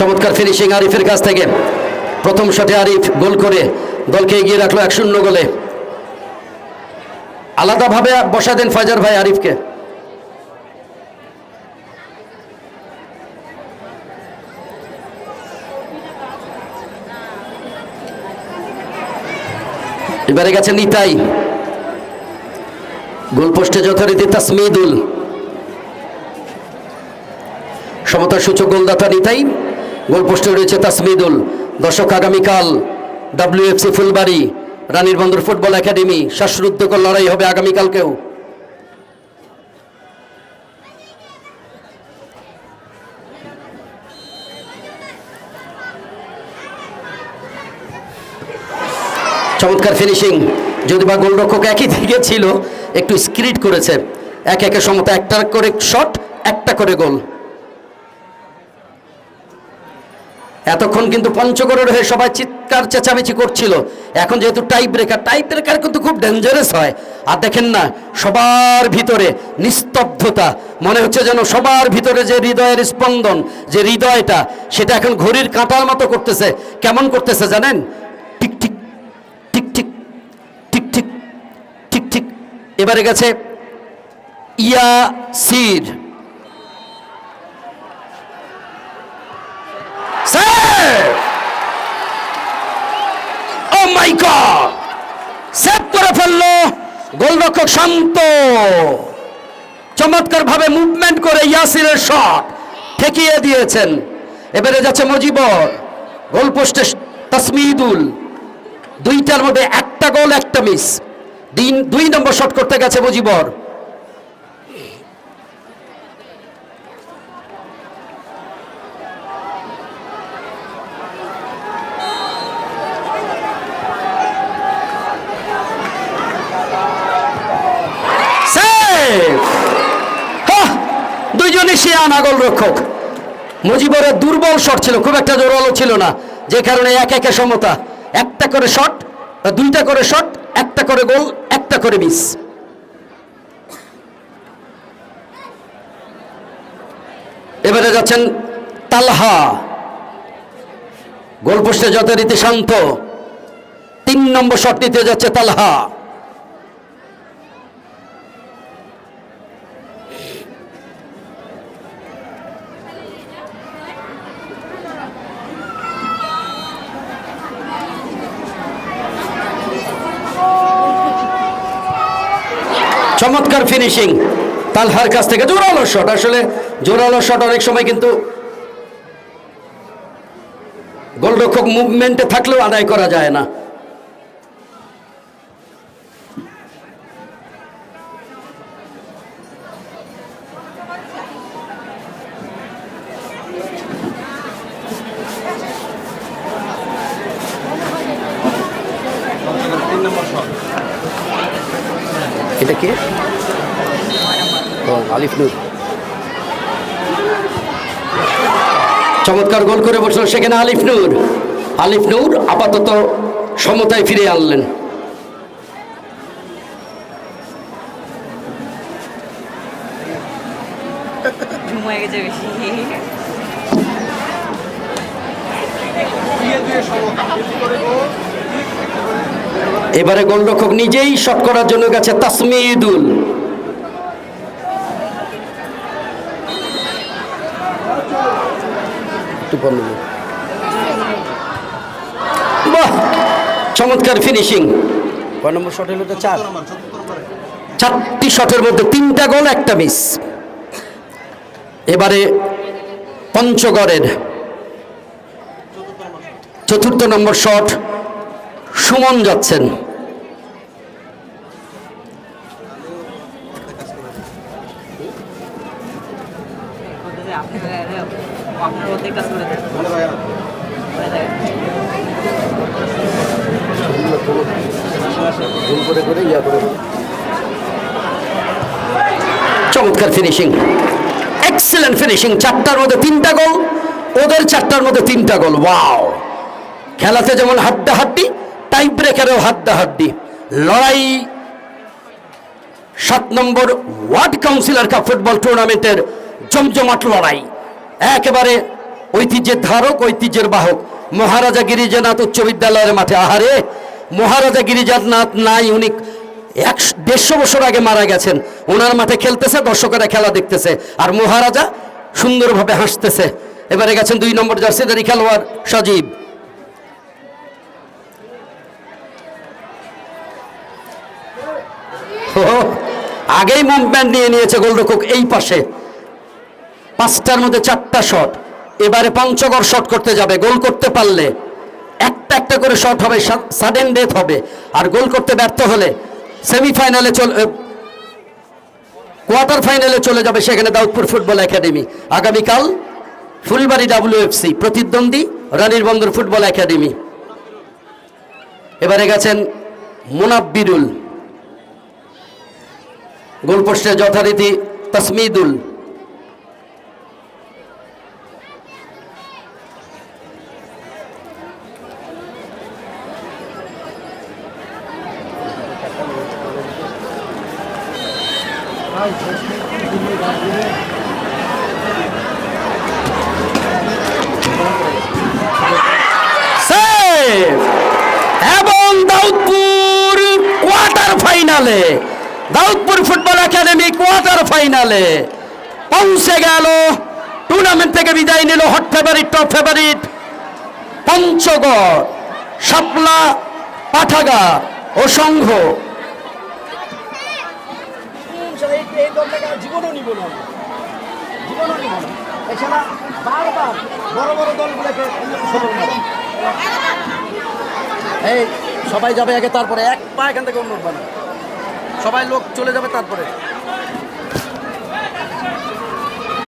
চমৎকার ফিনিশিং আরিফের কাছ থেকে। প্রথম শটে আরিফ গোল করে দলকে এগিয়ে রাখল এক শূন্য গোলে। আলাদাভাবে বসা দেন ফয়জার ভাই আরিফকে। এবারে গেছে নিতাই। গোলপোস্টে যথারীতি তাসমিদুল। সমতা সূচক গোলদাতা নিতাই। গোলপোস্টে রয়েছে তাসমিদুল। দর্শক, আগামীকাল ডাব্লিউএফসি ফুলবাড়ি, রানীর বন্দর ফুটবল একাডেমি, শ্বাসরুদ্ধকর লড়াই হবে আগামীকালকেও। চমৎকার ফিনিশিং যদি বা গোলরক্ষক একই দিকে ছিল, একটু স্ক্রিট করেছে। এক একে সমতা একটা করে শট একটা করে গোল এতক্ষণ কিন্তু পঞ্চগড়ের হয়ে সবাই চিৎকার চেঁচামেচি করছিল। এখন যেহেতু টাই ব্রেকার টাই ব্রেকার কিন্তু খুব ডেঞ্জারাস হয়। আর দেখেন না, সবার ভিতরে নিস্তব্ধতা। মনে হচ্ছে যেন সবার ভিতরে যে হৃদয়ের স্পন্দন, যে হৃদয়টা, সেটা এখন ঘড়ির কাঁটার মতো করতেছে। কেমন করতেছে জানেন? টিক টিক টিক টিক ঠিক ঠিক ঠিক ঠিক এবারে গেছে ইয়া সির ও সেভ করে ফেলল, গোলরক্ষক শান্ত। চমৎকার ভাবে মুভমেন্ট করে ইয়াসিরের শট ঠেকিয়ে দিয়েছেন। এবারে যাচ্ছে মজিবর, গোল পোস্টে তাসমিদুল। দুইটার মধ্যে একটা গোল একটা মিস দিন দুই নম্বর শট করতে গেছে মুজিবর। দুইজনই সে আনা গোল রক্ষক মুজিবরের দুর্বল শট ছিল, খুব একটা জোরালো ছিল না, যে কারণে এক একে সমতা, একটা করে শট দুইটা করে শট একটা করে গোল, একটা করে মিস এবারে যাচ্ছেন তালহা। গোলপোস্টে যথারীতি শান্ত তিন নম্বর শট নিতে যাচ্ছে তালহা। চমৎকার ফিনিশিং তালহার কাছ থেকে জোরালো শট আসলে জোরালো শট অনেক সময় কিন্তু গোলরক্ষক মুভমেন্টে থাকলেও আদায় করা যায় না। এটা কে? আলিফ নূর। চমৎকার গোল করে বসল সেখানে আলিফ নূর। আলিফ নূর আপাতত সমতায় ফিরে আনলেন। এবারে গোলরক্ষক নিজেই শট করার জন্য গেছে তাসমিদুল। বাহ! চমৎকার ফিনিশিং কয় নম্বর শট হলো তো চার? চারটি শটের মধ্যে তিনটা গোল একটা মিস এবারে পঞ্চগড়ের চতুর্থ নম্বর শট সুমন যাচ্ছেন চমৎকার ফিনিশিং এক্সেলেন্ট ফিনিশিং চারটার মধ্যে তিনটা গোল ওদের চারটার মধ্যে তিনটা গোল ওয়াও খেলাতে যেমন হাড্ডাহাড্ডি টাই ব্রেকারেও হাড্ডাহাড্ডি। লড়াই সাত নম্বর ওয়ার্ড কাউন্সিলর কাপ ফুটবল টুর্নামেন্টের জমজমাট লড়াই। একেবারে ঐতিহ্যের ধারক, ঐতিহ্যের বাহক। মহারাজা গিরিজানাথ উচ্চ বিদ্যালয়ের মাঠে। আহারে, মহারাজা গিরিজানাথ নাই, উনি এক দেড়শো বছর আগে মারা গেছেন। ওনার মাঠে খেলতেছে, দর্শকেরা খেলা দেখতেছে। আর মহারাজা সুন্দরভাবে হাসতেছে। এবারে গেছেন দুই নম্বর জার্সিদারি খেলোয়াড় সজীব ও, আগেই মুভমেন্ট নিয়ে নিয়েছে গোলরক্ষক এই পাশে। পাঁচটার মধ্যে চারটা শট এবারে পঞ্চগড় শট করতে যাবে, গোল করতে পারলে। একটা একটা করে শট হবে সাডেন ডেথ হবে। আর গোল করতে ব্যর্থ হলে সেমিফাইনালে চল কোয়ার্টার ফাইনালে চলে যাবে সেখানে দাউদপুর ফুটবল একাডেমি। আগামীকাল ফুলবাড়ি ডাব্লিউএফসি, প্রতিদ্বন্দ্বী রানীর বন্দর ফুটবল একাডেমি। এবারে গেছেন মোনাব্বিরুল গোলপোস্টে যথারীতি তসমিদুল। এবং দাউদপুর কোয়ার্টার ফাইনালে দাউদপুর ফুটবল একাডেমি কোয়ার্টার ফাইনালে পৌঁছে গেল। টুর্নামেন্ট থেকে বিদায় নিল hot favourite top favourite Panchagarh, Shapla, পাঠাগা ও সংঘ। এই, সবাই যাবে আগে, তারপরে এক পা এখান থেকে উঠবে না সবাই লোক চলে যাবে তারপরে।